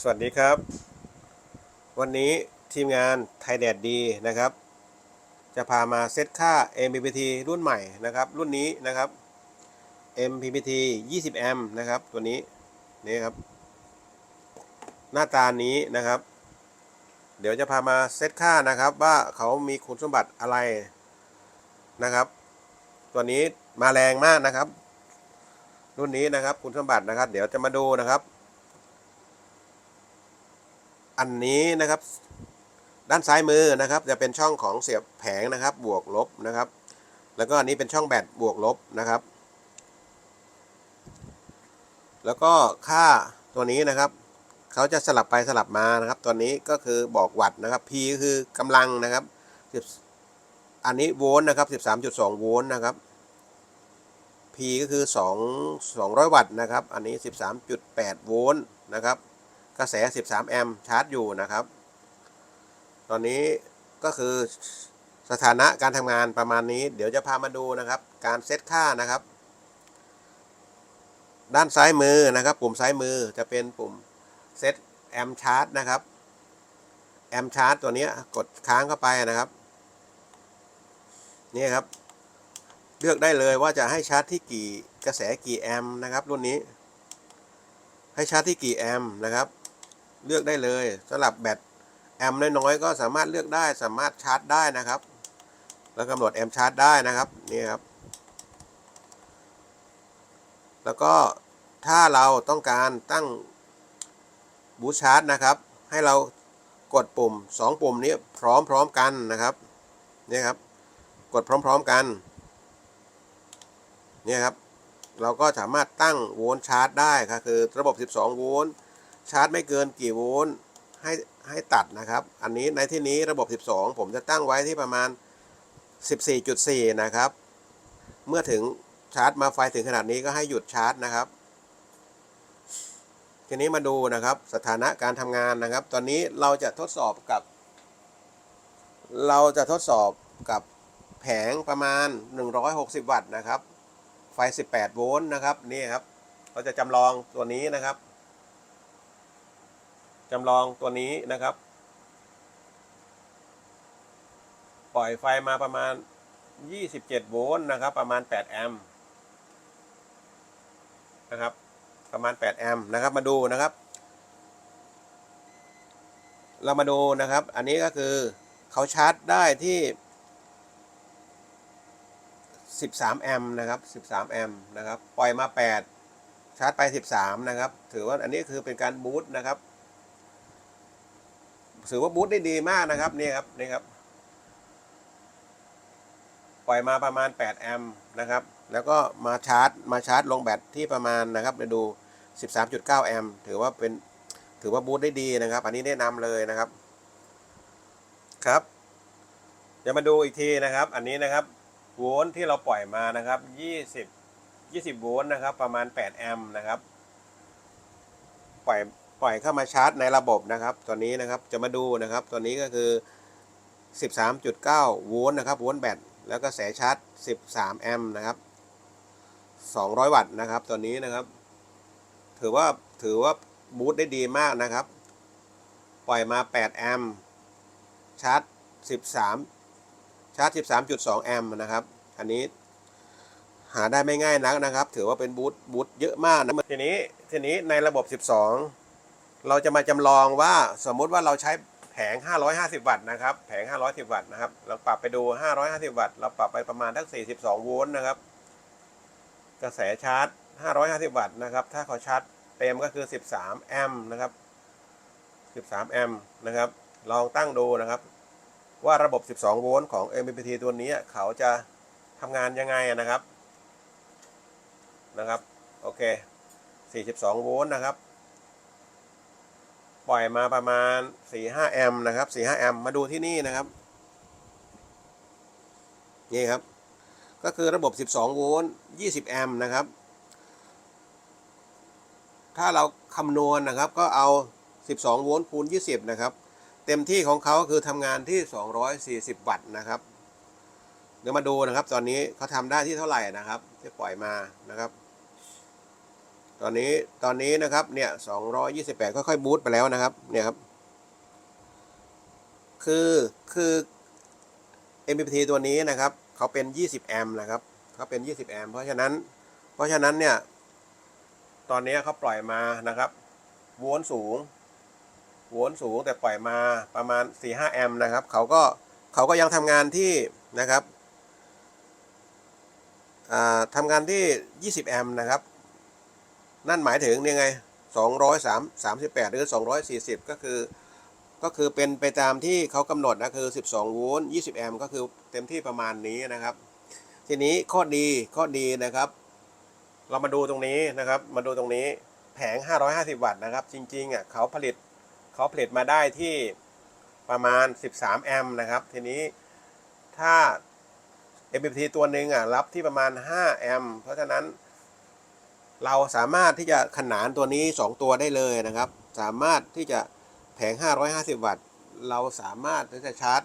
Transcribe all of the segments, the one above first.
สวัสดีครับ วันนี้ทีมงานไทยแดดดีนะครับ จะพามาเซตค่า MPPT รุ่นใหม่นะครับ รุ่นนี้นะครับ MPPT 20 แอมป์นะครับ ตัวนี้นี่ครับ หน้าตานี้นะครับ เดี๋ยวจะพามาเซตค่านะครับว่าเขามีคุณสมบัติอะไรนะครับ ตัวนี้มาแรงมากนะครับ รุ่นนี้นะครับคุณสมบัตินะครับ เดี๋ยวจะมาดูนะครับ อันนี้นะครับ ด้านซ้ายมือนะครับ จะเป็นช่องของเสียบแผงนะครับ บวกลบนะครับ แล้วก็อันนี้เป็นช่องแบตบวกลบนะครับ แล้วก็ค่าตัวนี้นะครับเขาจะสลับไปสลับมานะครับ ตัวนี้ก็คือบอกวัตต์นะครับ P ก็คือกำลังนะครับอันนี้โวลต์นะครับ 13.2 โวลต์นะครับ P ก็คือ 2 200 วัตต์นะครับ อันนี้ 13.8 โวลต์นะครับ กระแส 13 แอมป์ชาร์จอยู่นะครับ ตอนนี้ก็คือสถานะการทำงานประมาณนี้ เดี๋ยวจะพามาดูนะครับ การเซตค่านะครับ ด้านซ้ายมือนะครับ ปุ่มซ้ายมือจะเป็นปุ่มเซตแอมชาร์จนะครับแอมชาร์จตัวนี้กดค้างเข้าไปนะครับนี่ครับ เลือกได้เลยว่าจะให้ชาร์จที่กี่กระแสกี่แอมป์นะครับ รุ่นนี้ ให้ชาร์จที่กี่แอมป์นะครับ เลือกได้เลยสำหรับแบตแอมน้อยๆก็สามารถเลือกได้สามารถชาร์จได้นะครับ แล้วกำหนดแอมชาร์จได้นะครับนี่ครับ แล้วก็ถ้าเราต้องการตั้งบูชาร์จนะครับ ให้เรากดปุ่ม 2 ปุ่มนี้พร้อมๆกันนะครับนี่ครับ กดพร้อมๆกันนี่ครับ เราก็สามารถตั้งโวลต์ชาร์จได้ครับคือระบบ 12 โวลต์ ชาร์จไม่เกินกี่โวลต์ให้ให้ตัดนะครับ อันนี้ในที่นี้ระบบ 12 ผมจะตั้งไว้ที่ประมาณ 14.4 นะครับ เมื่อถึงชาร์จมาไฟถึงขนาดนี้ก็ให้หยุดชาร์จนะครับ ทีนี้มาดูนะครับสถานะการทำงานนะครับ ตอนนี้เราจะทดสอบกับ เราจะทดสอบกับแผงประมาณ 160 วัตต์นะครับ ไฟ 18 โวลต์นะครับ นี่ครับ เราจะจำลองตัวนี้นะครับ จำลองตัวนี้นะครับ ปล่อยไฟมาประมาณ 27 โวลต์นะครับ ประมาณ 8 แอมป์นะครับ ประมาณ 8 แอมป์นะครับ มาดูนะครับ เรามาดูนะครับ อันนี้ก็คือเขาชาร์จได้ที่ 13 แอมป์นะครับ 13 แอมป์นะครับ ปล่อยมา 8 ชาร์จไป 13 นะครับ ถือว่าอันนี้คือเป็นการบูตนะครับ ถือว่าบูตได้ดีมากนะครับนี่ครับนี่ครับปล่อยมาประมาณ 8 แอมป์นะครับ แล้วก็มาชาร์จ มาชาร์จลงแบตที่ประมาณนะครับเดี๋ยวดู 13.9 แอมป์ถือว่าเป็นถือว่าบูตได้ดีนะครับ อันนี้แนะนำเลยนะครับครับเดี๋ยวมาดูอีกทีนะครับ อันนี้นะครับโวลต์ที่เราปล่อยมานะครับ 20 20 โวลต์นะครับ ประมาณ 8 แอมป์นะครับ ปล่อย ปล่อยเข้ามาชาร์จในระบบนะครับตัวนี้นะครับจะมาดูนะครับตัวนี้ก็คือ 13.9 โวลต์นะครับโวลต์แบตแล้วก็แสชาร์จ 13 แอมป์นะครับ 200 วัตต์นะครับตัวนี้นะครับ ถือว่าถือว่าบูตได้ดีมากนะครับ ปล่อยมา 8 แอมป์ชาร์จ 13 ชาร์จ 13.2 แอมป์นะครับ อันนี้หาได้ไม่ง่ายนักนะครับ ถือว่าเป็นบูตบูตเยอะมากนะทีนี้ทีนี้ในระบบ 12 เราจะมาจำลองว่าสมมุติว่าเราใช้แผง 550 วัตต์นะครับ แผง 510 วัตต์นะครับ เราปรับไปดู 550 วัตต์ เราปรับไปประมาณทั้ง42 โวลต์นะครับ กระแสชาร์จ 550 วัตต์นะครับ ถ้าเขาชาร์จเต็มก็คือ 13 แอมป์นะครับ 13 แอมป์นะครับ ลองตั้งดูนะครับ ว่าระบบ 12 โวลต์ของ MPPT ตัวนี้เขาจะทำงานยังไงนะครับ นะครับ โอเค 42 โวลต์นะครับ ปล่อยมาประมาณ 4-5 แอมป์นะครับ 4-5 แอมป์มาดูที่นี่นะครับ นี่ครับ ก็คือระบบ 12 โวลต์ 20 แอมป์นะครับ ถ้าเราคำนวณนะครับก็เอา 12 โวลต์คูณ 20 นะครับ เต็มที่ของเขาคือทำงานที่ 240 วัตต์นะครับ เดี๋ยวมาดูนะครับ ตอนนี้เขาทำได้ที่เท่าไหร่นะครับ ที่ปล่อยมานะครับ ตอนนี้ตอนนี้นะครับเนี่ย228ค่อยๆบูตไปแล้วนะครับเนี่ยครับคือคือ MPT ตัวนี้นะครับเขาเป็น 20 แอมป์นะครับเขาเป็น 20 แอมป์เพราะฉะนั้น เพราะฉะนั้นเนี่ย ตอนนี้เขาปล่อยมานะครับโวลต์สูงโวลต์สูงแต่ปล่อยมาประมาณ 4-5 แอมป์นะครับเขาก็เขาก็ยังทำงานที่นะครับทำงานที่ 20 แอมป์นะครับ นั่นหมายถึงยังไง238 หรือ 240 ก็คือ ก็คือเป็นไปตามที่เขากำหนดนะคือ 12 โวลต์ 20 แอมป์ก็คือเต็มที่ประมาณนี้นะครับ ทีนี้ข้อดีข้อดีนะครับ เรามาดูตรงนี้นะครับ มาดูตรงนี้แผง 550 วัตต์นะครับ จริงๆอะเขาผลิตเขาผลิตมาได้ที่ประมาณ 13 แอมป์นะครับ ทีนี้ถ้า MPPT ตัวหนึ่งอะรับที่ประมาณ 5 แอมป์เพราะฉะนั้น เราสามารถที่จะขนานตัวนี้ 2 ตัวได้เลยนะครับ สามารถที่จะแผง 550 วัตต์ เราสามารถที่จะชาร์จ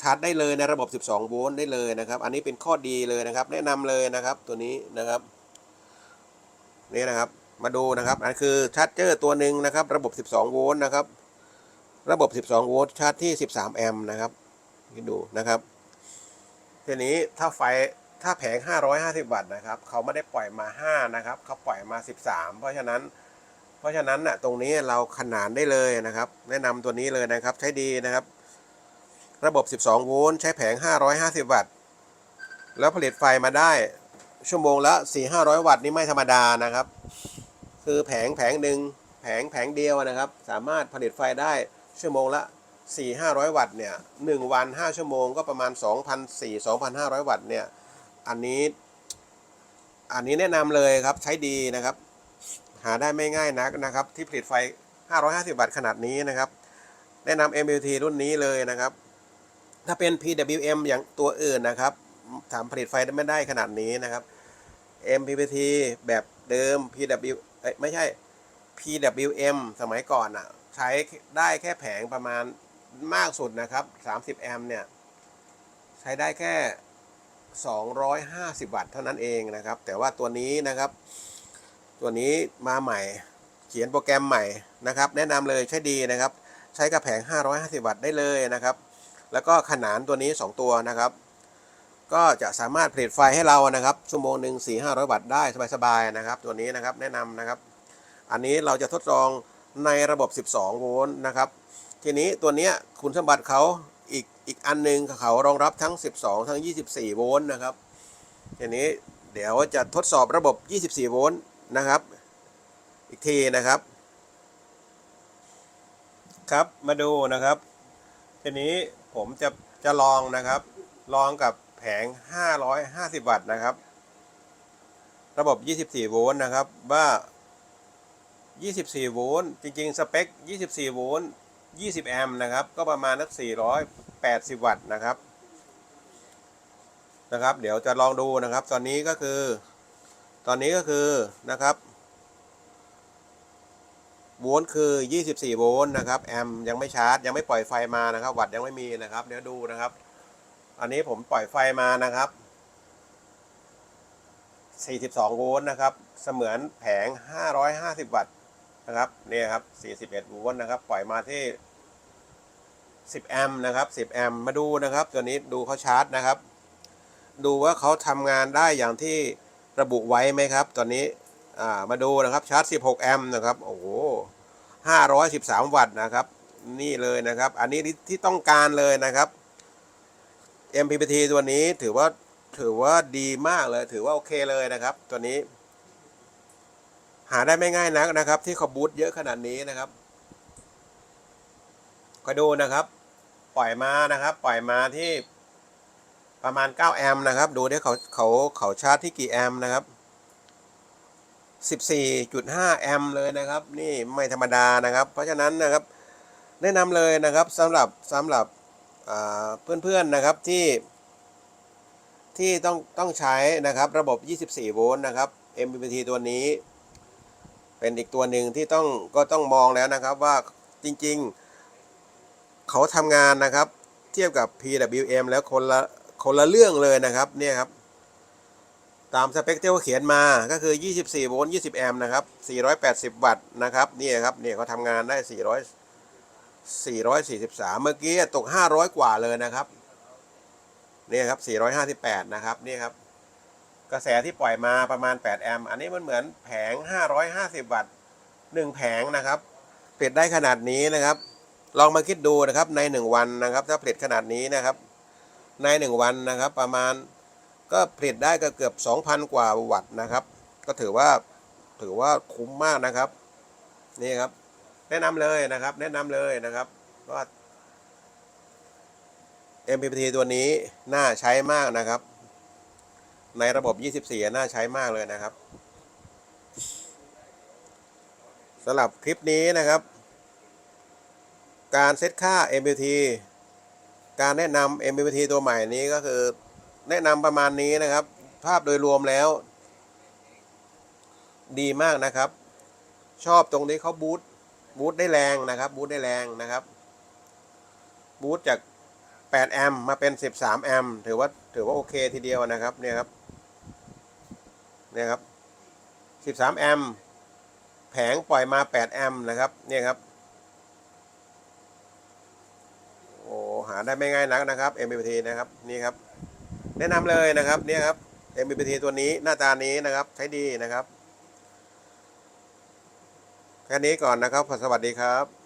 ชาร์จได้เลยในระบบ 12 โวลต์ได้เลยนะครับ อันนี้เป็นข้อดีเลยนะครับ แนะนำเลยนะครับตัวนี้นะครับนี่นะครับมาดูนะครับ อันคือชาร์จเจอร์ตัวหนึ่งนะครับ ระบบ 12 โวลต์นะครับ ระบบ 12 โวลต์ชาร์จที่ 13 แอมป์นะครับนี่ดูนะครับทีนี้ถ้าไฟ ถ้าแผง 550 วัตต์นะครับเขาไม่ได้ปล่อยมา 5 นะครับเขาปล่อยมา 13 เพราะฉะนั้น เพราะฉะนั้นน่ะตรงนี้เราขนานได้เลยนะครับ แนะนำตัวนี้เลยนะครับใช้ดีนะครับ ระบบ 12 โวลต์ใช้แผง 550 วัตต์ แล้วผลิตไฟมาได้ชั่วโมงละ 4-500 วัตต์นี่ไม่ธรรมดานะครับ คือแผงแผงหนึ่งแผงแผงเดียวนะครับ สามารถผลิตไฟได้ชั่วโมงละ4-500 วัตต์เนี่ย1วัน 5 ชั่วโมงก็ประมาณ 2,400-2,500 วัตต์เนี่ย อันนี้ อันนี้แนะนำเลยครับใช้ดีนะครับ หาได้ไม่ง่ายนักนะครับ ที่ผลิตไฟ 550 วัตต์ขนาดนี้นะครับ แนะนำ MLT รุ่นนี้เลยนะครับ ถ้าเป็น PWM อย่างตัวอื่นนะครับทำผลิตไฟไม่ได้ขนาดนี้นะครับ MPPT แบบเดิม PW เอ้ยไม่ใช่ PWM สมัยก่อนอะ ใช้ได้แค่แผงประมาณมากสุดนะครับ 30 แอมป์เนี่ย ใช้ได้แค่ 250 วัตต์เท่านั้นเองนะครับ แต่ว่าตัวนี้นะครับ ตัวนี้มาใหม่ เขียนโปรแกรมใหม่นะครับ แนะนำเลยใช้ดีนะครับ ใช้กับแผง 550 วัตต์ได้เลยนะครับ แล้วก็ขนานตัวนี้ 2 ตัวนะครับ ก็จะสามารถผลิตไฟให้เรานะครับชั่วโมงหนึ่ง4 500 วัตต์ได้สบายๆนะครับ ตัวนี้นะครับแนะนำนะครับ อันนี้เราจะทดลองในระบบ 12 โวลต์นะครับ ทีนี้ตัวนี้คุณสมบัติเขา อีกอีกอันหนึงเขารองรับทั้ง 12 ทั้ง 24 โวลต์นะครับทีนี้เดี๋ยวจะทดสอบระบบ 24 โวลต์นะครับ อีกทีนะครับ ครับมาดูนะครับทีนี้ผมจะจะลองนะครับ ลองกับแผง 550 วัตต์นะครับ ระบบ 24 โวลต์นะครับว่า 24 โวลต์จริง ๆ สเปค 24 โวลต์ 20 แอมป์นะครับ ก็ประมาณนัก 480 วัตต์นะครับ นะครับ เดี๋ยวจะลองดูนะครับ ตอนนี้ก็คือ ตอนนี้ก็คือนะครับ โวลต์คือ 24 โวลต์นะครับ แอมป์ยังไม่ชาร์จ ยังไม่ปล่อยไฟมานะครับ วัตต์ยังไม่มีนะครับ เดี๋ยวดูนะครับ อันนี้ผมปล่อยไฟมานะครับ 42 โวลต์นะครับ เสมือนแผง 550 วัตต์นะครับเนี่ยครับ 41 โวลต์นะครับ ปล่อยมาที่ 10 แอมป์นะครับ 10 แอมป์มาดูนะครับ ตัวนี้ดูเขาชาร์จนะครับ ดูว่าเขาทำงานได้อย่างที่ระบุไว้ไหมครับ ตอนนี้มาดูนะครับชาร์จ 16 แอมป์นะครับ โอ้โห 513 วัตต์นะครับ นี่เลยนะครับ อันนี้ที่ต้องการเลยนะครับ MPPT ตัวนี้ถือว่าถือว่าดีมากเลย ถือว่าโอเคเลยนะครับ ตัวนี้ หาได้ไม่ง่ายนักนะครับ ที่เขาบูตเยอะขนาดนี้นะครับก็ดูนะครับ ปล่อยมานะครับ ปล่อยมาที่ประมาณ 9 แอมป์นะครับ ดูที่เขาเขาเขาชาร์จที่กี่แอมป์นะครับ 14.5 แอมป์เลยนะครับ นี่ไม่ธรรมดานะครับ เพราะฉะนั้นนะครับ แนะนำเลยนะครับสำหรับสำหรับเพื่อนๆนะครับที่ ที่ต้องต้องใช้นะครับระบบ 24 โวลต์นะครับ MPPT ตัวนี้ เป็นอีกตัวหนึ่งที่ต้องก็ต้องมองแล้วนะครับว่าจริง ๆ เขาทำงานนะครับ เทียบกับ PWM แล้วคนละคนละเรื่องเลยนะครับเนี่ยครับ ตามสเปคที่เขาเขียนมาก็คือ 24 โวลต์ 20 แอมป์นะครับ 480 วัตต์นะครับนี่ครับเนี่ยเขาทำงานได้ 400 443 เมื่อกี้ตก 500 กว่าเลยนะครับนี่ครับ 458 นะครับนี่ครับ กระแสที่ปล่อยมาประมาณ 8 แอมป์อันนี้มันเหมือนแผง 550 วัตต์1แผงนะครับผลิตได้ขนาดนี้นะครับ ลองมาคิดดูนะครับใน 1 วันนะครับ ถ้าผลิตขนาดนี้นะครับ ใน 1 วันนะครับ ประมาณก็ผลิตได้ก็เกือบ 2,000 กว่าวัตต์นะครับ ก็ถือว่าถือว่าคุ้มมากนะครับ นี่ครับ แนะนำเลยนะครับ แนะนำเลยนะครับว่า MPPT ตัวนี้น่าใช้มากนะครับ ในระบบ 24 น่าใช้มากเลยนะครับสำหรับคลิปนี้นะครับ การเซตค่า MPT การแนะนำ MPT ตัวใหม่นี้ก็คือแนะนำประมาณนี้นะครับ ภาพโดยรวมแล้ว ดีมากนะครับ ชอบตรงนี้เขาบูทบูทได้แรงนะครับบูทได้แรงนะครับบูทจาก8แอมมาเป็น 13แอมถือว่าถือว่าโอเคทีเดียวนะครับเนี่ยครับเนี่ยครับ 13แอมแผงปล่อยมา8แอมนะครับเนี่ยครับ โอ้หา ได้ไม่ง่ายนักนะครับ MPT นะครับนี่ครับแนะนำเลยนะครับเนี่ยครับ MPT ตัวนี้หน้าตานี้นะครับใช้ดีนะครับแค่นี้ก่อนนะครับสวัสดีครับ